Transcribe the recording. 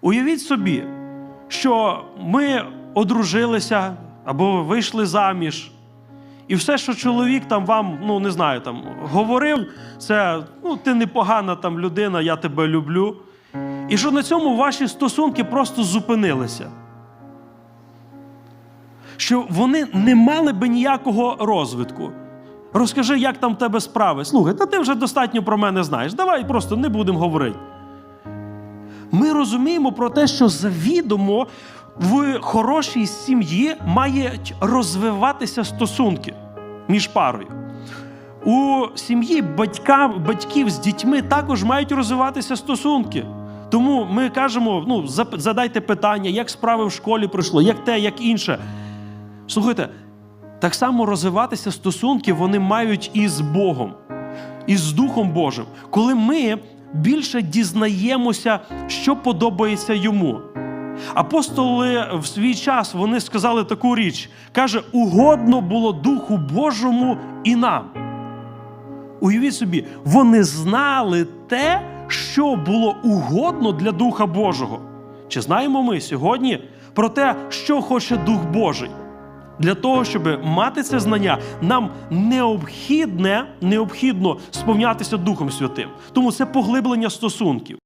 Уявіть собі, що ми одружилися або вийшли заміж. І все, що чоловік там вам, ну не знаю, там говорив, це ну, ти непогана там людина, я тебе люблю. І що на цьому ваші стосунки просто зупинилися. Що вони не мали би ніякого розвитку. Розкажи, як там в тебе справи. Слухай, та ти вже достатньо про мене знаєш. Давай просто не будемо говорити. Ми розуміємо про те, що завідомо в хорошій сім'ї мають розвиватися стосунки між парою. У сім'ї батька, батьків з дітьми також мають розвиватися стосунки. Тому ми кажемо: ну, задайте питання, як справи в школі пройшло, як те, як інше. Слухайте, так само розвиватися стосунки вони мають і з Богом, і з Духом Божим, коли ми більше дізнаємося, що подобається йому. Апостоли в свій час вони сказали таку річ: каже, угодно було Духу Божому і нам. Уявіть собі, вони знали те, що було угодно для Духа Божого. Чи знаємо ми сьогодні про те, що хоче Дух Божий? Для того, щоб мати це знання, нам необхідне, необхідно сповнятися Духом Святим. Тому це поглиблення стосунків.